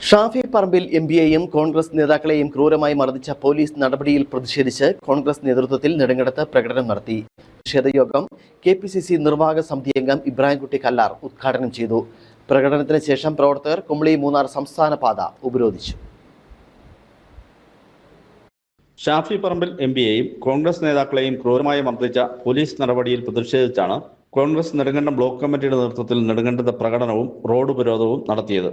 Shafi Parambil M പിയെയും കോൺഗ്രസ് നേതാക്കളെയും ക്രൂരമായി മർദ്ദിച്ച പോലീസ് നടപടിയിൽ പ്രതിഷേധിച്ച് കോൺഗ്രസ് നേതൃത്വത്തിൽ നെടുങ്കടത്ത് പ്രകടനം നടത്തി. പ്രതിഷേധയോഗം കെ പി സി സി നിർവാഹക സമിതി അംഗം ഇബ്രാഹിംകുട്ടി കല്ലാർ ഉദ്ഘാടനം ചെയ്തു. പ്രകടനത്തിന് ശേഷം പ്രവർത്തകർ കുമളി മൂന്നാർ സംസ്ഥാന പാത ഉപരോധിച്ചു. ഷാഫി പറമ്പിൽ എം പിയെയും കോൺഗ്രസ് നേതാക്കളെയും ക്രൂരമായി മർദ്ദിച്ച പോലീസ് നടപടിയിൽ പ്രതിഷേധിച്ചാണ് കോൺഗ്രസ് നെടുങ്കണ്ടം ബ്ലോക്ക് കമ്മിറ്റിയുടെ നേതൃത്വത്തിൽ നെടുങ്കണ്ടത്തെ പ്രകടനവും റോഡ് ഉപരോധവും നടത്തിയത്.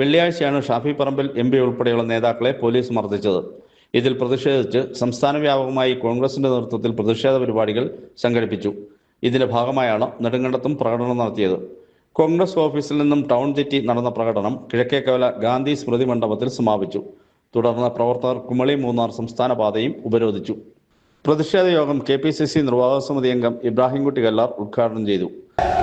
വെള്ളിയാഴ്ചയാണ് ഷാഫി പറമ്പിൽ എം പി ഉൾപ്പെടെയുള്ള നേതാക്കളെ പോലീസ് മർദ്ദിച്ചത്. ഇതിൽ പ്രതിഷേധിച്ച് സംസ്ഥാന വ്യാപകമായി കോൺഗ്രസിന്റെ നേതൃത്വത്തിൽ പ്രതിഷേധ പരിപാടികൾ സംഘടിപ്പിച്ചു. ഇതിന്റെ ഭാഗമായാണ് നെടുങ്കണ്ടത്തും പ്രകടനം നടത്തിയത്. കോൺഗ്രസ് ഓഫീസിൽ നിന്നും ടൗൺ തെറ്റി നടന്ന പ്രകടനം കിഴക്കേക്കവല ഗാന്ധി സ്മൃതി മണ്ഡപത്തിൽ സമാപിച്ചു. തുടർന്ന് പ്രവർത്തകർ കുമളി മൂന്നാർ സംസ്ഥാന പാതയും ഉപരോധിച്ചു. പ്രതിഷേധ യോഗം കെ പി സി സി നിർവാഹക സമിതി അംഗം ഇബ്രാഹിംകുട്ടി കല്ലാർ ഉദ്ഘാടനം ചെയ്തു.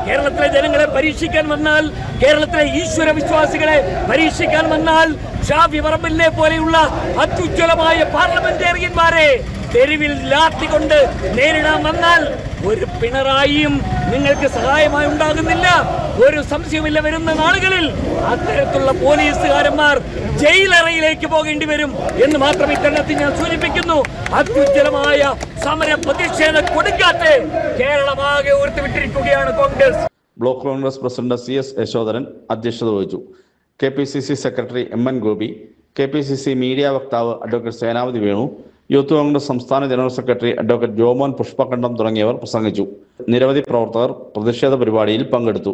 കേരളത്തിലെ ജനങ്ങളെ പരീക്ഷിക്കാൻ വന്നാൽ കേരളത്തിലെ ഈശ്വര വിശ്വാസികളെ പരീക്ഷിക്കാൻ വന്നാൽ ഷാഫി പറമ്പിലെ പോലെയുള്ള അത്യുജ്വലമായ പാർലമെന്റേറിയന്മാരെ തെരുവിൽ ലാത്തി കൊണ്ട് നേരിടാൻ വന്നാൽ ഒരു പിണറായിയും നിങ്ങൾക്ക് സഹായമായി ഉണ്ടാകുന്നില്ല. ഒരു സംശയമില്ല വരുന്ന നാളുകളിൽ അത്തരത്തിലുള്ള പോലീസുകാരന്മാർ ജയിലറയിലേക്ക് പോകേണ്ടി വരും എന്ന് മാത്രം ഇത്തരണത്തിൽ ഞാൻ സൂചിപ്പിക്കുന്നു. അത്യുജ്വലമായ സമര പ്രതിഷേധ കൊടുക്കാത്ത കേരളമാകെ ഉയർത്തിവിട്ടിരിക്കുകയാണ് Congress. Block Congress president C S Yashodharan അധ്യക്ഷത വഹിച്ചു. K P C C secretary M N Gopi K P C C media വക്താവ് advocate Senapathi Venu youth Congress സംസ്ഥാന general secretary advocate Jomon Pushpakandam തുടങ്ങിയവർ പ്രസംഗിച്ചു. നിരവധി പ്രവർത്തകർ പ്രതിഷേധ പരിപാടിയിൽ പങ്കെടുത്തു.